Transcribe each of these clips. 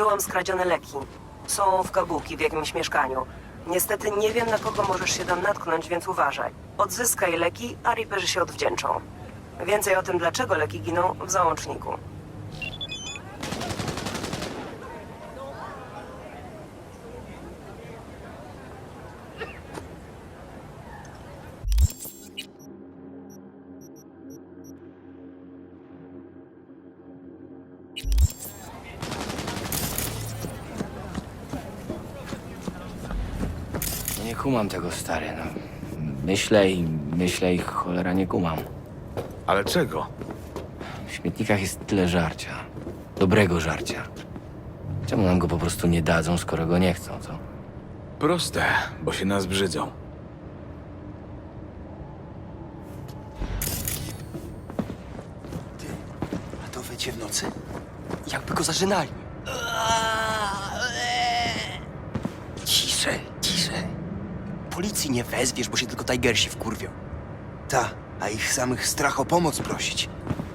Namierzyłam skradzione leki. Są w kabuki w jakimś mieszkaniu. Niestety nie wiem, na kogo możesz się tam natknąć, więc uważaj. Odzyskaj leki, a Reaperzy się odwdzięczą. Więcej o tym, dlaczego leki giną, w załączniku. Nie kumam tego, stary. No. Myślę i myślę i cholera nie kumam. Ale czego? W śmietnikach jest tyle żarcia. Dobrego żarcia. Czemu nam go po prostu nie dadzą, skoro go nie chcą, co? Proste, bo się nas brzydzą. A to wycie w nocy? Jakby go zażynali. Ciszej, Policji nie wezwiesz, bo się tylko Tigersi wkurwią. Ta, a ich samych strach o pomoc prosić.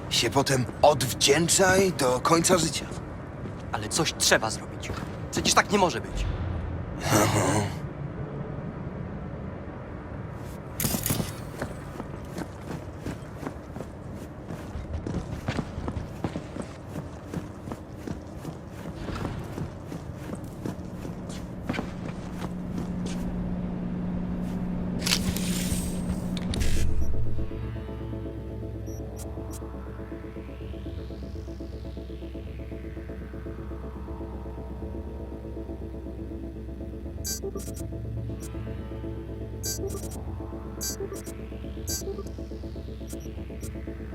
Się potem odwdzięczaj do końca życia. Ale coś trzeba zrobić. Przecież tak nie może być. Thank you.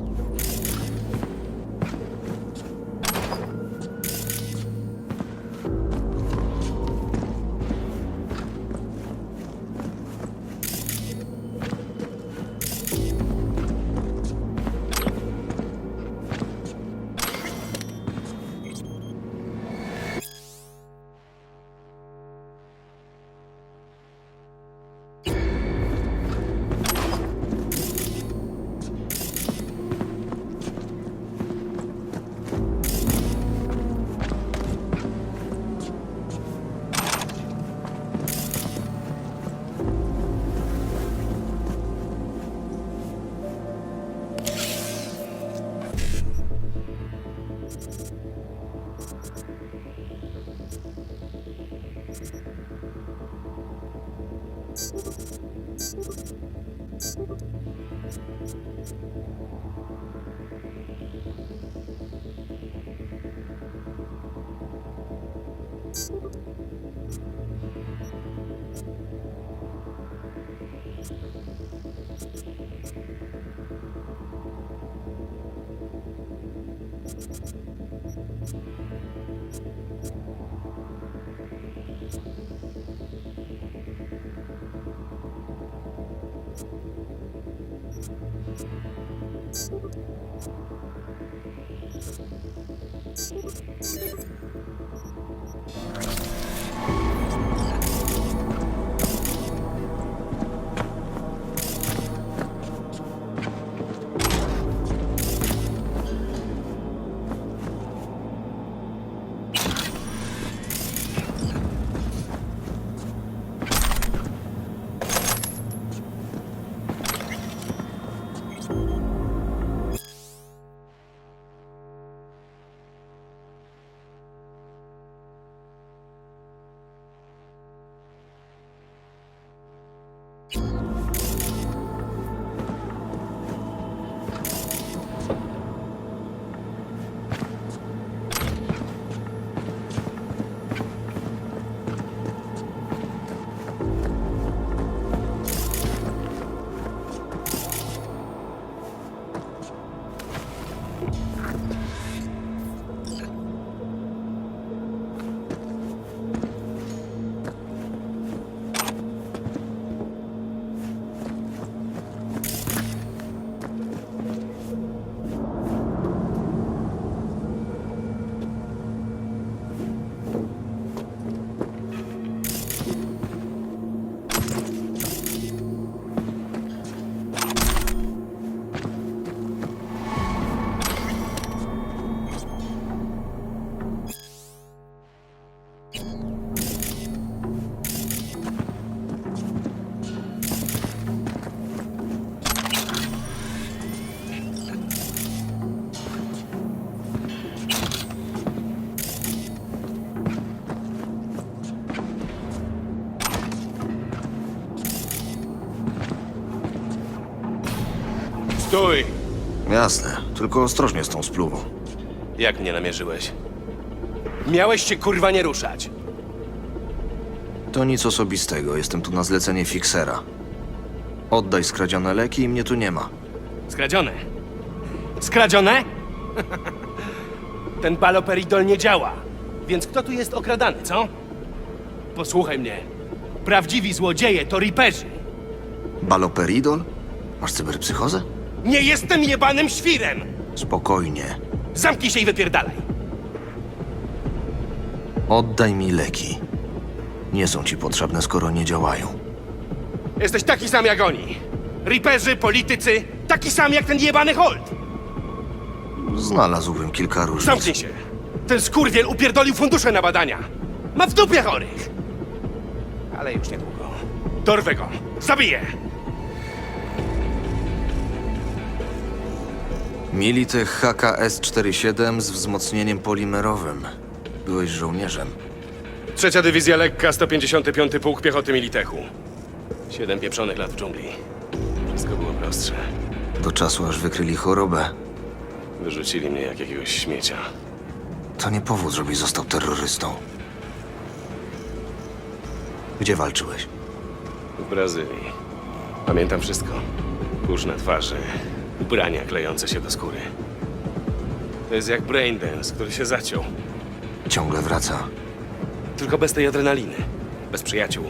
Stój! Jasne, tylko ostrożnie z tą spluwą. Jak mnie namierzyłeś? Miałeś się kurwa nie ruszać. To nic osobistego, jestem tu na zlecenie fiksera. Oddaj skradzione leki i mnie tu nie ma. Skradzione. Skradzione? Ten baloperidol nie działa. Więc kto tu jest okradany, co? Posłuchaj mnie. Prawdziwi złodzieje to riperzy. Baloperidol? Masz cyberpsychozę? Nie jestem jebanym świrem! Spokojnie. Zamknij się i wypierdalaj. Oddaj mi leki. Nie są ci potrzebne, skoro nie działają. Jesteś taki sam jak oni. Riperzy, politycy, taki sam jak ten jebany Holt. Znalazłbym kilka różnic. Zamknij się. Ten skurwiel upierdolił fundusze na badania. Ma w dupie chorych. Ale już niedługo. Dorwę go. Zabiję. Militech HKS-47 z wzmocnieniem polimerowym. Byłeś żołnierzem. Trzecia dywizja lekka, 155 Pułk Piechoty Militechu. Siedem pieprzonych lat w dżungli. Wszystko było prostsze. Do czasu, aż wykryli chorobę. Wyrzucili mnie jak jakiegoś śmiecia. To nie powód, żebyś został terrorystą. Gdzie walczyłeś? W Brazylii. Pamiętam wszystko. Kurz na twarzy, ubrania klejące się do skóry. To jest jak braindance, który się zaciął. Ciągle wraca. Tylko bez tej adrenaliny. Bez przyjaciół.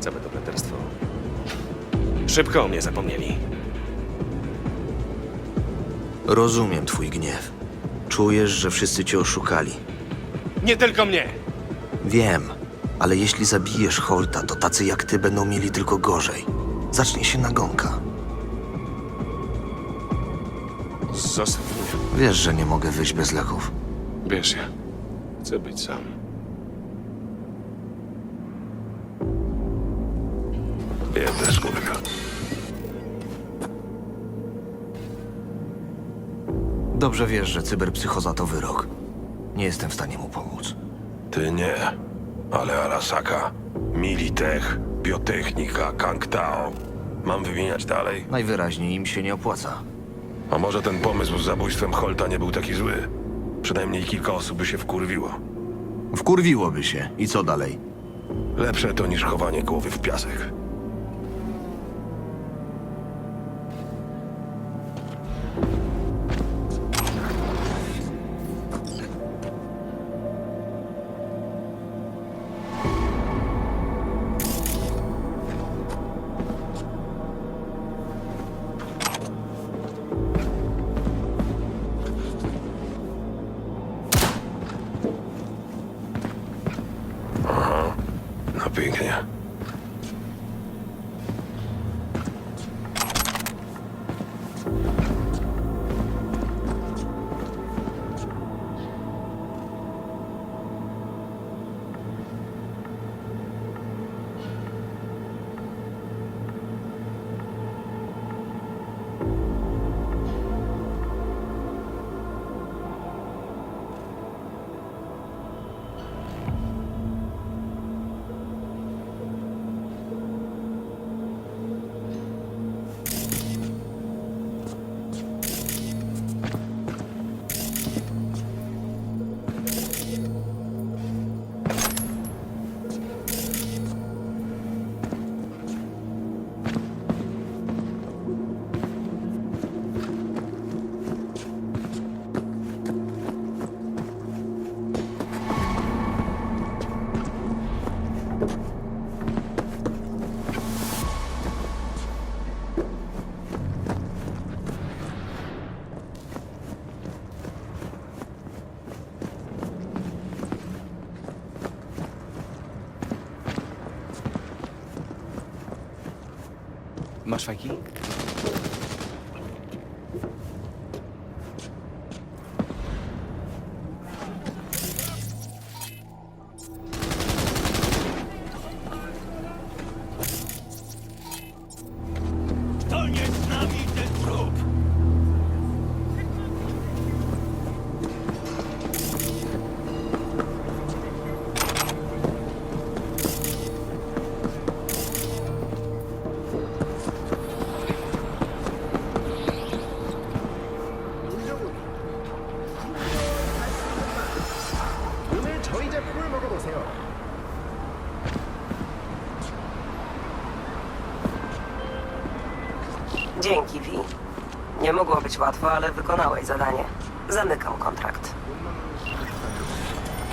Całe to braterstwo. Szybko o mnie zapomnieli. Rozumiem twój gniew. Czujesz, że wszyscy cię oszukali. Nie tylko mnie! Wiem, ale jeśli zabijesz Holta, to tacy jak ty będą mieli tylko gorzej. Zacznie się nagonka. Zostaw mnie. Wiesz, że nie mogę wyjść bez leków. Wiesz się. Chcę być sam. Ja też, kurwa. Dobrze wiesz, że cyberpsychoza to wyrok. Nie jestem w stanie mu pomóc. Ty nie, ale Arasaka, Militech, Biotechnika, Kangtao. Mam wymieniać dalej? Najwyraźniej im się nie opłaca. A może ten pomysł z zabójstwem Holta nie był taki zły? Przynajmniej kilka osób by się wkurwiło. Wkurwiłoby się. I co dalej? Lepsze to niż chowanie głowy w piasek. Masz fajki? Dzięki, Vi. Nie mogło być łatwo, ale wykonałeś zadanie. Zamykam kontrakt.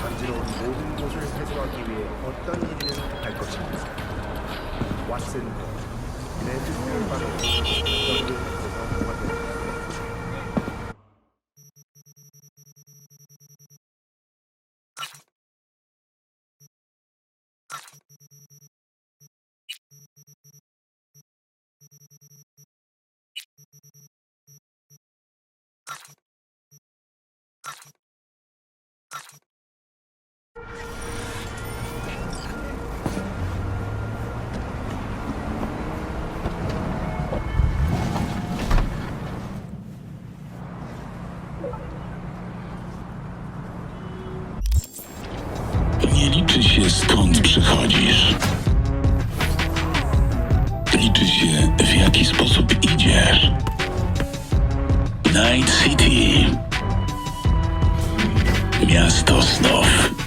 간지러운 모든 것을 해소하기 위해 어떤 일이든 할 것입니다. 왓슨, 내 특별 바로 어떤 일을 해서 만든 Nie liczy się skąd przychodzisz. Liczy się w jaki sposób idziesz. Night City. Miasto snów.